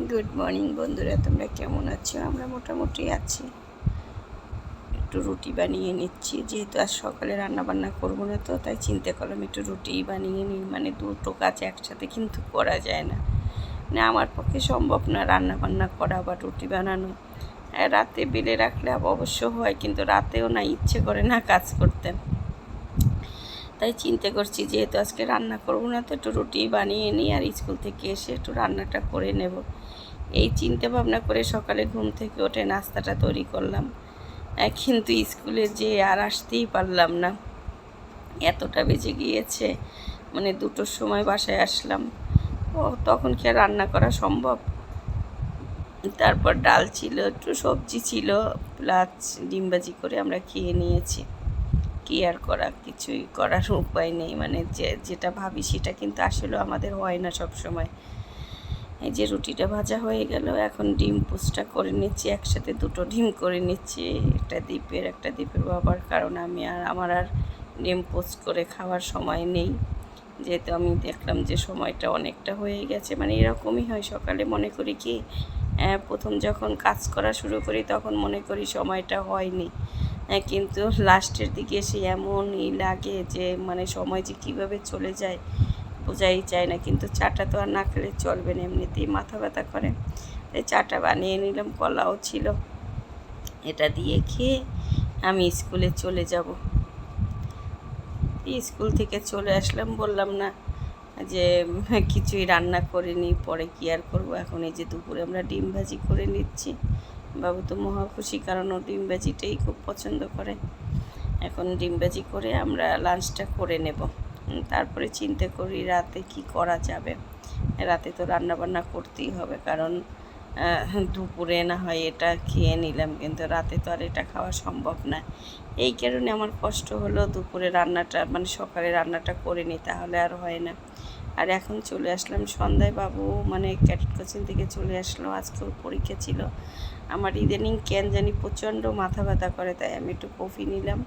Good morning বন্ধুরা, তোমরা কেমন আছো? আমরা মোটামুটি আছি। একটু রুটি বানিয়ে নিচ্ছি। যেহেতু আজ সকালে রান্না বান্না করব না তো, তাই চিন্তা করলাম একটু রুটি বানিয়ে নিই। মানে দুটো কাজ একসাথে কিন্তু করা যায় না। না আমার পক্ষে সম্ভব না রান্না বান্না করা বা রুটি বানানো। রাতে বেলে রাখলে অবশ্য হয়, কিন্তু রাতেও না ইচ্ছে করে না কাজ করতে। তাই চিন্তা করছি যেহেতু আজকে রান্না করব না, তো একটু রুটি বানিয়ে নিই আর স্কুল থেকে এসে একটু রান্নাটা করে নেব। এই চিন্তা ভাবনা করে সকালে ঘুম থেকে ওঠে নাস্তাটা তৈরি করলাম। কিন্তু স্কুলে যে আর আসতেই পারলাম না। এতটা বেজে গিয়েছে মানে দুটোর সময় বাসায় আসলাম। ও, তখন কি আর রান্না করা সম্ভব? তারপর ডাল ছিল, একটু সবজি ছিল প্লাস ডিমবাজি করে আমরা খেয়ে নিয়েছি। কি আর করা কিছুই করার উপায় নেই। মানে যে যেটা ভাবি সেটা কিন্তু আসলে আমাদের হয় না সব সময় এই যে রুটিটা ভাজা হয়ে গেল এখন ডিম পোস্টটা করে নিচ্ছি একসাথে দুটো ডিম করে নিচ্ছি একটা দ্বীপের একটা দ্বীপের বাবার কারণ আমি আর আমার আর ডিম পোস্ট করে খাওয়ার সময় নেই। যেহেতু আমি দেখলাম যে সময়টা অনেকটা হয়ে গেছে মানে এরকমই হয়। সকালে মনে করি কি প্রথম যখন কাজ করা শুরু করি তখন মনে করি সময়টা হয়নি। হ্যাঁ, কিন্তু লাস্টের দিকে এসে এমনই লাগে যে মানে সময় যে কীভাবে চলে যায় বোঝাই যায় না। কিন্তু চাটা তো আর না খেলে চলবে না, এমনিতেই মাথা ব্যথা করে। তাই চাটা বানিয়ে নিলাম, কলাও ছিল। এটা দিয়ে খেয়ে আমি স্কুলে চলে যাব। স্কুল থেকে চলে আসলাম, বললাম না যে, কিছুই রান্না করিনি, পরে কি আর করব? এখন এই যে দুপুরে আমরা ডিম ভাজি করে নিচ্ছি। বাবু তো মহা খুশি কারণ ও ডিম খুব পছন্দ করে। এখন ডিম ভাজি করে আমরা লাঞ্চটা করে নেব। তারপরে চিন্তা করি রাতে কি করা যাবে। রাতে তো রান্না বান্না করতেই হবে কারণ দুপুরে না হয় এটা খেয়ে নিলাম কিন্তু রাতে তো আর এটা খাওয়া সম্ভব না। এই কারণে আমার কষ্ট হলো দুপুরে রান্নাটা মানে সকালে রান্নাটা করে নিই তাহলে আর হয় না। আর এখন চলে আসলাম সন্ধ্যায় বাবু মানে ক্যাডেট কোচিং থেকে চলে আসলো, আজকে ওর পরীক্ষা ছিল। আমার ইদানিং কেন জানি প্রচণ্ড মাথা ব্যথা করে, তাই আমি একটু কফি নিলাম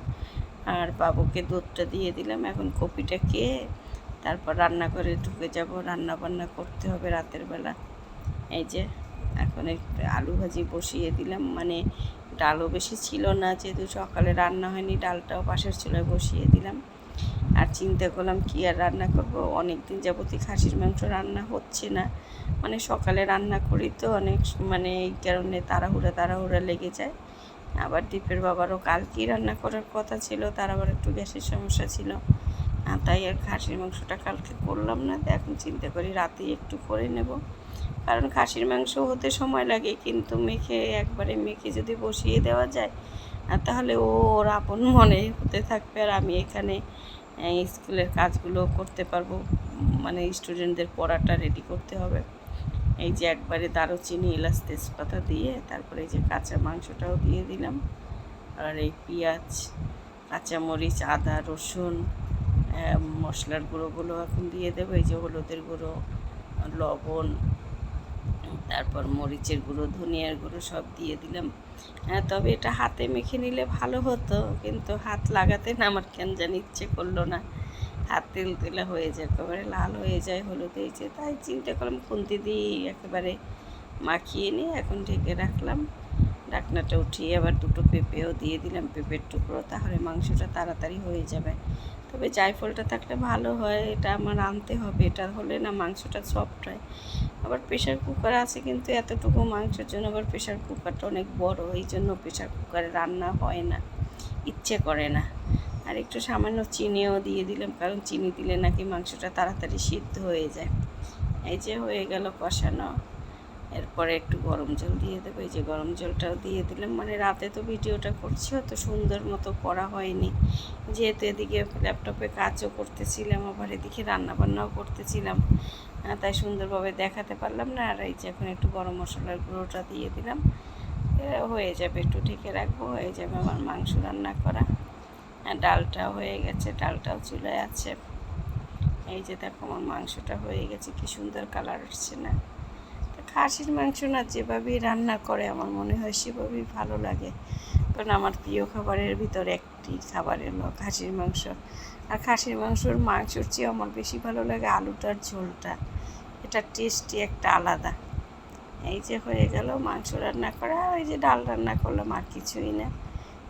আর বাবুকে দুধটা দিয়ে দিলাম। এখন কফিটা খেয়ে তারপর রান্না করে ঢুকে যাব। রান্না বান্না করতে হবে রাতের বেলা। এই যে, এখন একটু আলু ভাজি বসিয়ে দিলাম। মানে ডালও বেশি ছিল না, যেহেতু সকালে রান্না হয়নি, ডালটাও পাশের চুলায় বসিয়ে দিলাম। আর চিন্তা করলাম কি আর রান্না করব? অনেক দিন যাবতীয় খাসির মাংস রান্না হচ্ছে না। মানে সকালে রান্না করি তো অনেক মানে এই কারণে তাড়াহুড়া তাড়াহুড়া লেগে যায়। আবার দীপের বাবারও কালকেই রান্না করার কথা ছিল, তার আবার একটু গ্যাসের সমস্যা ছিল। তাই আর খাসির মাংসটা কালকে করলাম না। তো এখন চিন্তা করি রাতেই একটু করে নেব। কারণ খাসির মাংস হতে সময় লাগে, কিন্তু মেখে, একবারে মেখে যদি বসিয়ে দেওয়া যায় তাহলে ও ওর আপন মনে হতে থাকবে। আর আমি এখানে স্কুলের কাজগুলো করতে পারব মানে স্টুডেন্টদের পড়াটা রেডি করতে হবে। এই যে একবারে দারুচিনি এলাচ তেজপাতা দিয়ে, তারপরে এই যে কাঁচা মাংসটাও দিয়ে দিলাম। আর এই পেঁয়াজ, কাঁচামরিচ, আদা, রসুন মশলার গুঁড়োগুলো এখন দিয়ে দেবো। এই যে হলুদের গুঁড়ো, লবণ তারপর মরিচের গুঁড়ো, ধনিয়ার গুঁড়ো সব দিয়ে দিলাম। হ্যাঁ তবে এটা হাতে মেখে নিলে ভালো হতো, কিন্তু হাত লাগাতে না আমার কেন জানি ইচ্ছে করল না। হাত তেল তেলা হয়ে যায়, একেবারে লাল হয়ে যায় হলুদ হয়েছে তাই চিন্তা করলাম খুন্তি দিয়ে একেবারে মাখিয়ে নিয়ে এখন ঢেকে রাখলাম। ঢাকনাটা উঠিয়ে আবার দুটো পেঁপেও দিয়ে দিলাম পেঁপের টুকরো, তাহলে মাংসটা তাড়াতাড়ি হয়ে যাবে। তবে জায়ফলটা থাকলে ভালো হয়, এটা আমার আনতে হবে, এটা হলে না মাংসটা সফট হয়। আবার প্রেশার কুকার আছে কিন্তু এতটুকু মাংসের জন্য আবার প্রেশার কুকারটা অনেক বড়, এই জন্য প্রেশার কুকারে রান্না হয় না, ইচ্ছে করে না। আর একটু সামান্য চিনিও দিয়ে দিলাম, কারণ চিনি দিলে নাকি মাংসটা তাড়াতাড়ি সিদ্ধ হয়ে যায়। এই যে হয়ে গেল কষানো। এরপরে একটু গরম জল দিয়ে দেবো। এই যে গরম জলটাও দিয়ে দিলাম। মানে রাতে তো ভিডিওটা করছি, অত সুন্দর মতো করা হয়নি। যেহেতু এদিকে ল্যাপটপে কাজও করতেছিলাম, আবার এদিকে রান্নাবান্নাও করতেছিলাম। তাই সুন্দরভাবে দেখাতে পারলাম না। আর এই যে এখন একটু গরম মশলার গুঁড়োটা দিয়ে দিলাম। হয়ে যাবে একটু ঢেকে রাখব। হয়ে যাবে আমার মাংস রান্না করা। আর ডালটাও হয়ে গেছে, ডালটাও চুলায় আছে। এই যে দেখো আমার মাংসটা হয়ে গেছে, কি সুন্দর কালার আসছে না। খাসির মাংস না যেভাবেই রান্না করে আমার মনে হয় সেভাবেই ভালো লাগে। কারণ আমার প্রিয় খাবারের ভিতর একটি খাবার হলো খাসির মাংস। আর খাসির মাংসর মাংসর চেয়ে আমার বেশি ভালো লাগে আলুটার ঝোলটা। এটা টেস্টি একটা আলাদা। এই যে হয়ে গেল মাংস রান্না করা ওই যে ডাল রান্না করলাম আর কিছুই না।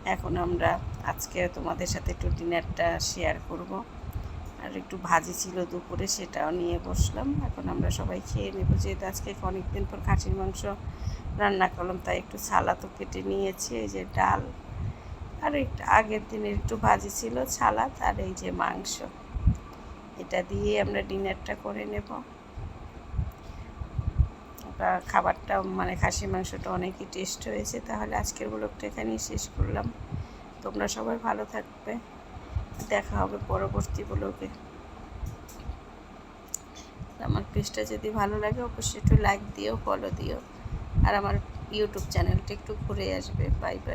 এখন আমরা আজকে তোমাদের সাথে একটু ডিনারটা শেয়ার করব। আর একটু ভাজি ছিল দুপুরে সেটাও নিয়ে বসলাম। এখন আমরা সবাই খেয়ে নেব। যেহেতু আজকে অনেক দিন পর খাসির মাংস রান্না করলাম, তাই একটু সালাদও কেটে নিয়েছি, এই যে ডাল আর একটু আগের দিনের একটু ভাজি ছিল, সালাদ আর এই যে মাংস। এটা দিয়ে আমরা ডিনারটা করে নেব। খাবারটা মানে খাসি মাংসটা অনেকই টেস্ট হয়েছে, তাহলে আজকের ব্লগটা এখানেই শেষ করলাম। তোমরা সবাই ভালো থাকবে। দেখা হবে পরবর্তী ব্লগে আমার পেজটা যদি ভালো লাগে, অবশ্যই একটু লাইক দিও ফলো দিও। আর আমার ইউটিউব চ্যানেলটা একটু ঘুরে আসবে। Bye bye